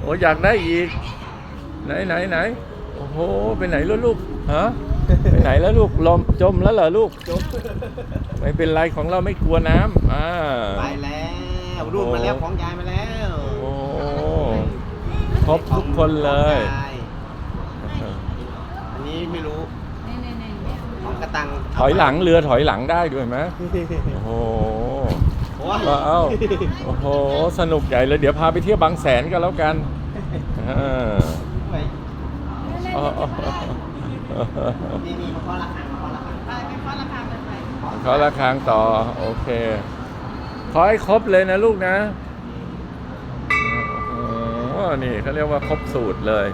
โอ้อยากได้อีก ไหนไหนไหนโอ้โหไปไหนแล้วลูกฮะไปไหนแล้วลูกลมจมแล้วเหรอลูกจบไม่เป็นไรของเราไม่กลัวน้ำอ่าไปแล้วรุ่นมาแล้วของยายมาแล้วโอ้ครบทุกคนเลยของายอันนี้ไม่รู้นี่นี่นี่เนี่ยของกระตังถอยหลังเรือถอยหลังได้ด้วยไหมโอ้โหโอ้ย ว้าวโอ้โห สนุกใหญ่เลย เดี๋ยวพาไปเที่ยวบางแสนกันแล้วกันอ่าไปอ๋อนี่นี่มาเคาะระฆังมาเคาะระฆังไปไปเคาะราคาไปไปเขาละครั้งต่อ โอเค ขอให้ครบเลยนะลูกนะโอ้โหนี่เขาเรียกว่าครบสูตรเลย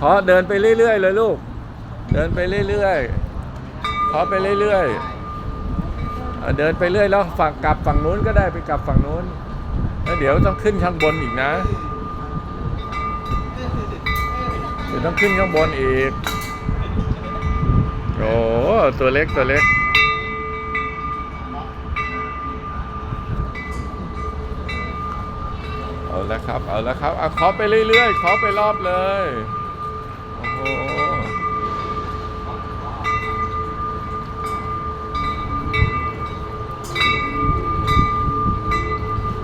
ขอเดินไปเรื่อยๆเลยลูก เดินไปเรื่อยๆ ขอไปเรื่อยๆอะ เดินไปเรื่อยแล้วฝั่งกลับฝั่งนู้นก็ได้ไปกลับฝั่งนู้นแล้วเดี๋ยวต้องขึ้นข้างบนอีกนะเดี๋ยวต้องขึ้นข้างบนอีกโอ้ตัวเล็กตัวเล็กเอาละครับ เอาละครับเอาขอไปเรื่อยๆ ขอไปรอบเลย โอ้โห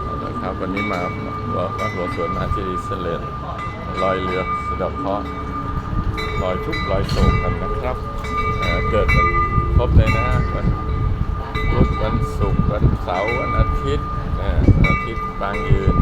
เอาละครับ วันนี้ มาบอกว่าหัวสวนมหาเจดีย์เสลนลอยเรือสะดอกเคราะห์ลอยทุกลอยโศกกันนะครับเอ่อเกิดวันครบเลยนะวันพุธวันศุกร์วันเสาร์วันอาทิตย์อาทิตย์บางยืน